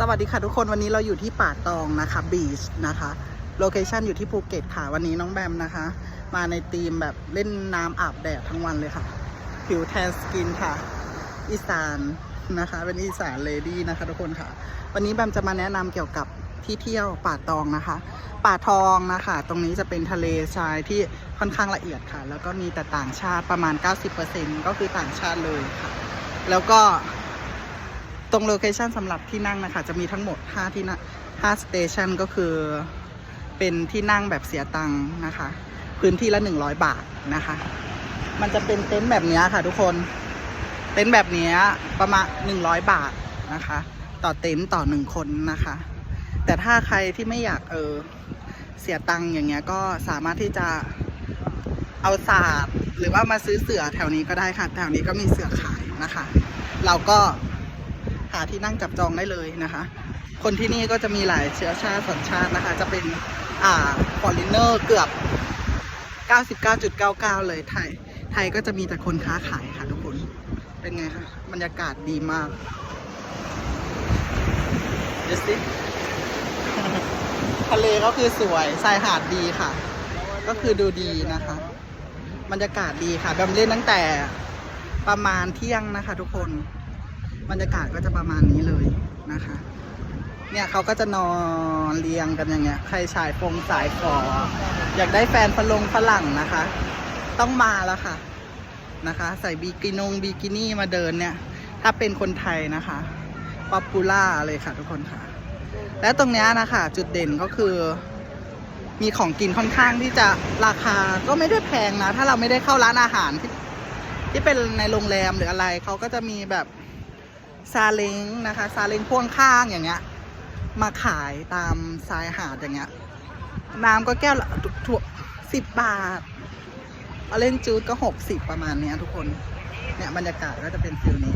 สวัสดีค่ะทุกคนวันนี้เราอยู่ที่ป่าตองนะคะบีชนะคะโลเคชันอยู่ที่ภูเก็ตค่ะวันนี้น้องแบมนะคะ มาในธีมแบบเล่นน้ำอาบแดดทั้งวันเลยค่ะ ผิวแทนสกินค่ะ อีสานนะคะเป็นอีสานเลดี้นะคะ ทุกคนค่ะ วันนี้แบมจะมาแนะนำเกี่ยวกับที่เที่ยวป่าตองนะคะ ป่าทองนะคะ ตรงนี้จะเป็นทะเลทรายที่ค่อนข้างละเอียดค่ะ แล้วก็มีแต่ต่างชาติประมาณ 90%ก็คือต่างชาติเลยค่ะ แล้วก็ ตรงโลเคชันสำหรับที่นั่งนะคะ จะมีทั้งหมด 5 ที่นั่ง5สเตชันก็คือเป็นที่นั่งแบบเสียตังค์นะคะ พื้นที่ละ 100 บาทนะคะ มันจะเป็นเต็นท์แบบนี้ค่ะทุกคน เต็นท์แบบนี้ประมาณ 100 บาทนะคะ ต่อเต็นท์ต่อหนึ่งคนนะคะ แต่ถ้าใครที่ไม่อยากเออเสียตังค์อย่างเงี้ยก็สามารถที่จะเอาศาสตร์หรือว่ามาซื้อเสือแถวนี้ก็ได้ค่ะ แถวนี้ก็มีเสือขายนะคะ เราก็ หาที่นั่งจับจองได้เลยนะคะ คนที่นี่ก็จะมีหลายเชื้อชาติสัญชาตินะคะ จะเป็นอ่าฟอร์ i นเนอร์เกือบ 99.99 เลยไทย ไทยก็จะมีแต่คนค้าขายค่ะทุกคน เป็นไงคะบรรยากาศดีมากเดยวสิทะเลก็คือสวยชายหาดดีค่ะ ก็คือดูดีนะคะ บรรยากาศดีค่ะแบมเล่นตั้งแต่ประมาณเที่ยงนะคะทุกคน บรรยากาศก็จะประมาณนี้เลยนะคะ เนี่ยเขาก็จะนอนเรียงกันอย่างเงี้ย ใครชายฟงสายขอ อยากได้แฟนฝรงฝรั่งนะคะ ต้องมาแล้วค่ะนะคะ ใส่บีกินงบีกินี่มาเดินเนี่ย ถ้าเป็นคนไทยนะคะป๊อปปูล่าเลยค่ะทุกคนค่ะ และตรงเนี้ยนะคะจุดเด่นก็คือ มีของกินค่อนข้างที่จะราคาก็ไม่ได้แพงนะ ถ้าเราไม่ได้เข้าร้านอาหารที่ที่เป็นในโรงแรมหรืออะไรเขาก็จะมีแบบ ซาเล้งนะคะซาเล้งพ่วงข้างอย่างเงี้ย มาขายตามชายหาดอย่างเงี้ย น้ำก็แก้วละถูกสิบบาทเอาเล่นจูดก็หกสิบประมาณเนี้ยทุกคน เนี่ยบรรยากาศก็จะเป็นฟิลนี้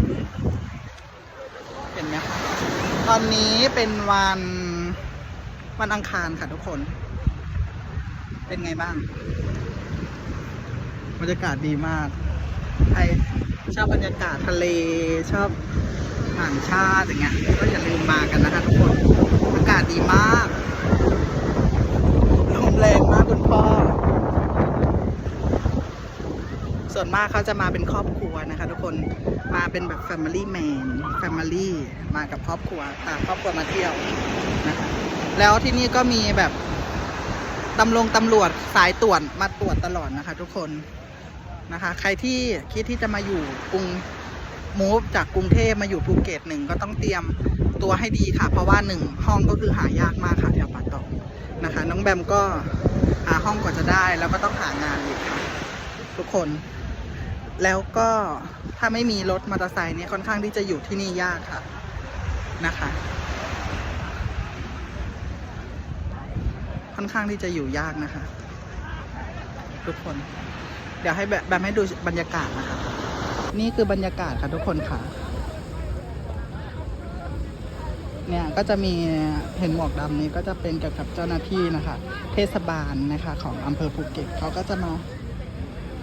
เห็นไหมคะตอนนี้เป็นวันวันอังคารค่ะทุกคน เป็นไงบ้าง บรรยากาศดีมาก ใครชอบบรรยากาศทะเลชอบ ต่างชาติอย่างเงี้ยก็อย่าลืมมากันนะคะทุกคนอากาศดีมากลมแรงมากคุณพ่อ ส่วนมากเขาจะมาเป็นครอบครัวนะคะ ทุกคนมาเป็นแบบ Family Man Family มากับครอบครัวพาครอบครัวมาเที่ยวนะคะแล้วที่นี่ก็มีแบบตำรวจตำรวจสายตรวจมาตรวจตลอดนะคะ ทุกคนนะคะ ใครที่คิดที่จะมาอยู่กรุง มูฟจากกรุงเทพมาอยู่ภูเก็ตหนึ่งก็ต้องเตรียมตัวให้ดีค่ะ เพราะว่าหนึ่งห้องก็คือหายากมากค่ะแถวป่าตองนะคะ น้องแบมก็หาห้องกว่าจะได้แล้วก็ต้องหางานอีกค่ะทุกคน แล้วก็ถ้าไม่มีรถมอเตอร์ไซค์เนี่ยค่อนข้างที่จะอยู่ที่นี่ยากค่ะนะคะ ค่อนข้างที่จะอยู่ยากนะคะ ทุกคน เดี๋ยวให้แบบแบบให้ดูบรรยากาศนะคะ นี่คือบรรยากาศค่ะทุกคนค่ะ เนี่ยก็จะมีเห็นหมวกดำนี้ก็จะเป็นเกี่ยวกับเจ้าหน้าที่นะคะ เทศบาลนะคะของอำเภอภูเก็ตเขาก็จะมา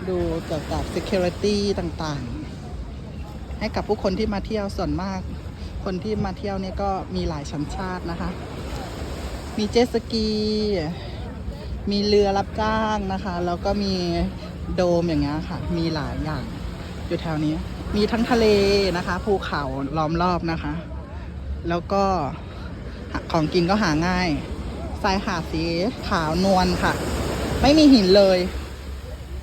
ดูเกี่ยวกับ security ต่างๆ ให้กับผู้คนที่มาเที่ยวส่วนมาก คนที่มาเที่ยวนี่ก็มีหลายชั้นชาตินะคะ มีเจ็ตสกี มีเรือรับจ้างนะคะ แล้วก็มีโดมอย่างเงี้ยค่ะ มีหลายอย่าง อยู่แถวนี้ มีทั้งทะเลนะคะ ภูเขาล้อมรอบนะคะ แล้วก็ของกินก็หาง่ายทรายหาดสีขาวนวลค่ะ ไม่มีหินเลย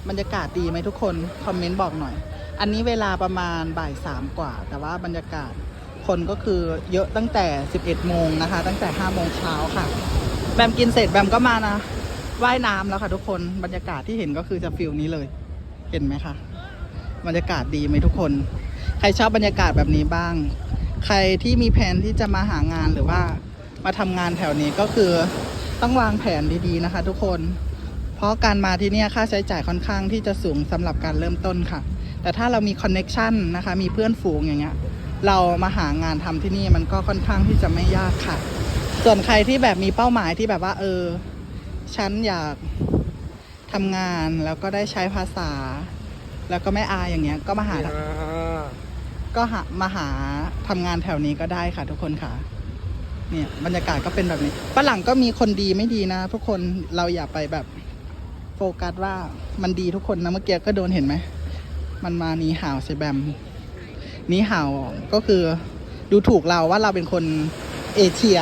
บรรยากาศดีไหมทุกคน คอมเมนต์บอกหน่อย อันนี้เวลาประมาณบ่ายสามกว่า แต่ว่าบรรยากาศคนก็คือเยอะตั้งแต่ 11 โมงนะคะ ตั้งแต่ 5 โมงเช้าค่ะ แบมกินเสร็จแบมก็มานะว่ายน้ำแล้วค่ะทุกคน บรรยากาศที่เห็นก็คือจะฟิลนี้เลย เห็นไหมคะ บรรยากาศดีไหมทุกคน ใครชอบบรรยากาศแบบนี้บ้าง ใครที่มีแผนที่จะมาหางานหรือว่ามาทำงานแถวนี้ก็คือต้องวางแผนดีๆนะคะ ทุกคน เพราะการมาที่นี่ค่าใช้จ่ายค่อนข้างที่จะสูงสำหรับการเริ่มต้นค่ะ แต่ถ้าเรามีคอนเน็ชันนะคะ มีเพื่อนฝูงอย่างเงี้ย เรามาหางานทำที่นี่มันก็ค่อนข้างที่จะไม่ยากค่ะ ส่วนใครที่แบบมีเป้าหมายที่แบบว่า เออ ฉันอยากทำงานแล้วก็ได้ใช้ภาษา แล้วก็ไม่อายอย่างเงี้ยก็มาหา ก็หามาหาทำงานแถวนี้ก็ได้ค่ะทุกคนค่ะ เนี่ยบรรยากาศก็เป็นแบบนี้ฝรั่งก็มีคนดีไม่ดีนะ ทุกคนเราอย่าไปแบบโฟกัสว่ามันดีทุกคนนะเมื่อกี้ก็โดนเห็นไหม มันมาหนีห่าวใช่แบมหนีห่าวก็คือดูถูกเราว่าเราเป็นคนเอเชีย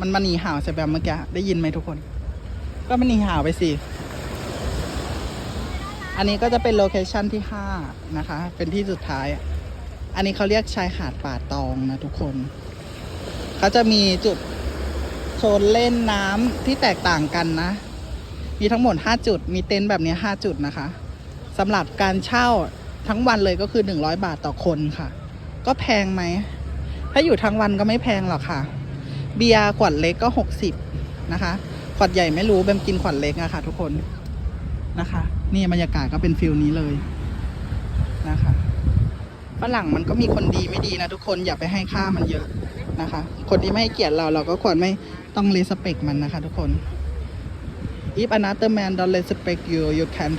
มันมาหนีห่าวใช่แบมเมื่อกี้ได้ยินไหมทุกคน ก็มันหนีห่าวไปสิ อันนี้ก็จะเป็นโลเคชันที่ห้านะคะ เป็นที่สุดท้าย อันนี้เขาเรียกชายหาดป่าตองนะทุกคน เขาจะมีจุดโซนเล่นน้ำที่แตกต่างกันนะ มีทั้งหมด 5 จุด มีเต็นท์แบบนี้ 5 จุดนะคะสำหรับการเช่าทั้งวันเลยก็คือ 100 บาทต่อคนค่ะ ก็แพงไหม ถ้าอยู่ทั้งวันก็ไม่แพงหรอกค่ะ เบียร์ขวดเล็กก็ 60 นะคะ ขวดใหญ่ไม่รู้ แบมกินขวดเล็กอะค่ะ ทุกคน นะคะ นี่บรรยากาศก็เป็นฟิลนี้เลยนะคะฝรั่งมันก็มีคนดีไม่ดีนะทุกคนอย่าไปให้ค่ามันเยอะนะคะ คนที่ไม่ให้เกียรติเราเราก็ควรไม่ต้องรีสเปกมันนะคะ ทุกคน if another man don't respect you you can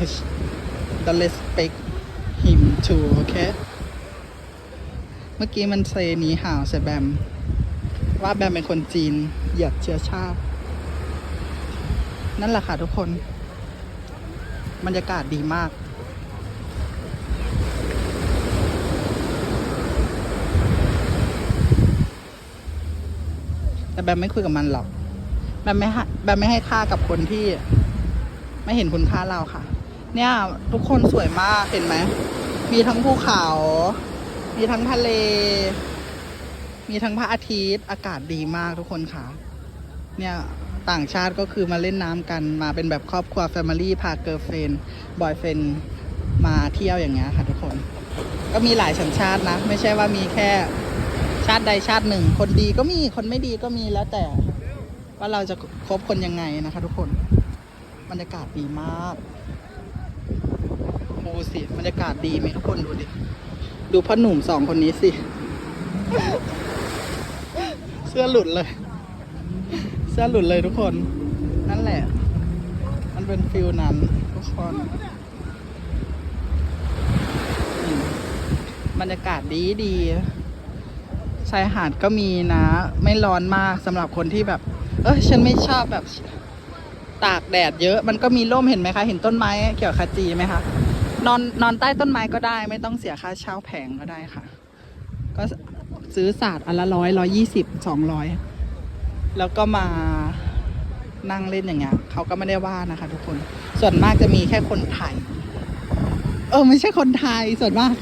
don't respect him too okay เมื่อกี้มันเซนีห่าวใส่แบม ว่าแบมเป็นคนจีน เหยียดเชื้อชาติ นั่นแหละค่ะทุกคน บรรยากาศดีมาก แต่แบมไม่คุยกับมันหรอกแบมไม่ให้แบมไม่ให้ค่ากับคนที่ ไม่เห็นคุณค่าเราค่ะ เนี่ย ทุกคนสวยมากเห็นไหม มีทั้งภูเขา มีทั้งทะเล มีทั้งพระอาทิตย์ อากาศดีมากทุกคนค่ะ เนี่ย ต่างชาติก็คือมาเล่นน้ำกันมาเป็นแบบครอบครัว Family พาเกิร์ลเฟนบอยเฟนมาเที่ยวอย่างเงี้ยค่ะทุกคน ก็มีหลายสัญชาตินะ ไม่ใช่ว่ามีแค่ชาติใดชาติหนึ่ง คนดีก็มีคนไม่ดีก็มีแล้วแต่ ว่าเราจะคบคนยังไงนะคะทุกคนบรรยากาศดีมากดูสิบรรยากาศดีไหมทุกคนดูดิดูพ่อหนุ่มสองคนนี้สิ เสื้อหลุดเลย สื้อหลุดเลยทุกคน นั่นแหละ มันเป็นฟิลนั้นทุกคนบรรยากาศดีดีชายหาดก็มีนะ ไม่ร้อนมากสำหรับคนที่แบบ เออฉันไม่ชอบแบบ ตากแดดเยอะ มันก็มีร่มเห็นไหมคะ เห็นต้นไม้เกี่ยวขจีไหมคะ นอนนอนใต้ต้นไม้ก็ได้ ไม่ต้องเสียค่าเช่าแผงก็ได้ค่ะ ก็ซื้อศาสตร์อันละร้อยร้อยยี่สิบสองร้อย แล้วก็มานั่งเล่นอย่างเงี้ยเขาก็ไม่ได้ว่านะคะ ทุกคน ส่วนมากจะมีแค่คนไทย เออไม่ใช่คนไทยส่วนมาก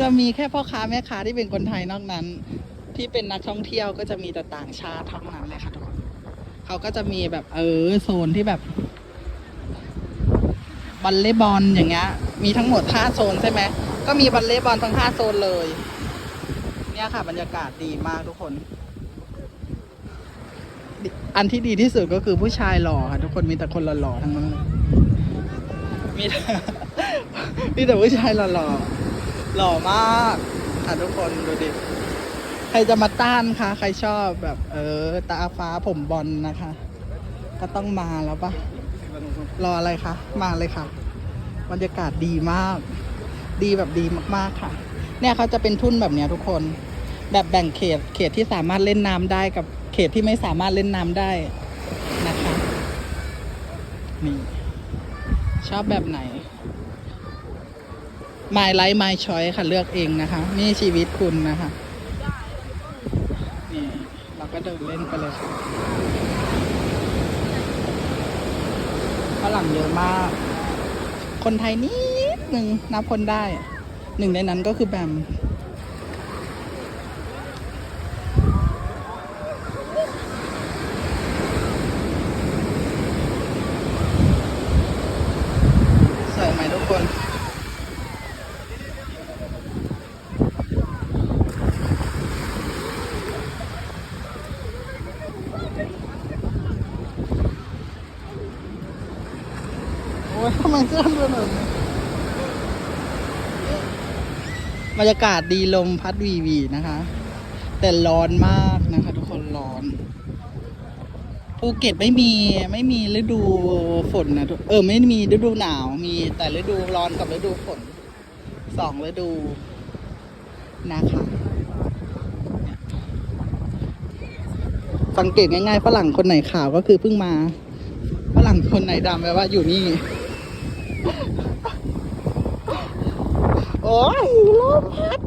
จะมีแค่พ่อค้าแม่ค้าที่เป็นคนไทยนอกนั้น ที่เป็นนักท่องเที่ยวก็จะมีแต่ต่างชาติทั้งนั้นเลยค่ะทุกคนเขาก็จะมีแบบเออโซนที่แบบบอลเล่บอลอย่างเงี้ย มีทั้งหมดห้าโซนใช่ไหมก็มีบอลเล่บอลทั้งห้าโซนเลย เนี่ยค่ะ บรรยากาศดีมากทุกคน อันที่ดีที่สุดก็คือผู้ชายหล่อค่ะทุกคนมีแต่คนหล่อๆทั้งนั้นเลยมีแต่มีแต่ผู้ชายหล่อๆหล่อมากค่ะทุกคนดูดิใครจะมาต้านคะใครชอบแบบ เออ ตาฟ้าผมบอลนะคะ ก็ต้องมาแล้วปะรออะไรคะมาเลยค่ะบรรยากาศดีมาก ดีแบบดีมากๆค่ะ เนี่ยเขาจะเป็นทุ่นแบบเนี้ยทุกคน แบบแบ่งเขตเขตที่สามารถเล่นน้ำได้กับ เขตที่ไม่สามารถเล่นน้ำได้นะคะนี่ชอบแบบไหน My Life My Choice ค่ะเลือกเองนะคะ นี่ชีวิตคุณนะคะนี่เราก็เดินเล่นไปเลยค่ะฝรั่งเยอะมาก คนไทยนิดหนึ่งนับคนได้ หนึ่งในนั้นก็คือแบม บรรยากาศดีลมพัดวีวีนะคะ แต่ร้อนมากนะคะ ทุกคนร้อนภูเก็ตไม่มีไม่มีฤดูฝนนะเออไม่มีฤดูหนาวมีแต่ฤดูร้อนกับฤดูฝนสองฤดูนะคะสังเกตง่ายๆฝรั่งคนไหนขาวก็คือเพิ่งมาฝรั่งคนไหนดำแปลว่าอยู่นี่ โอ้ยลมพัด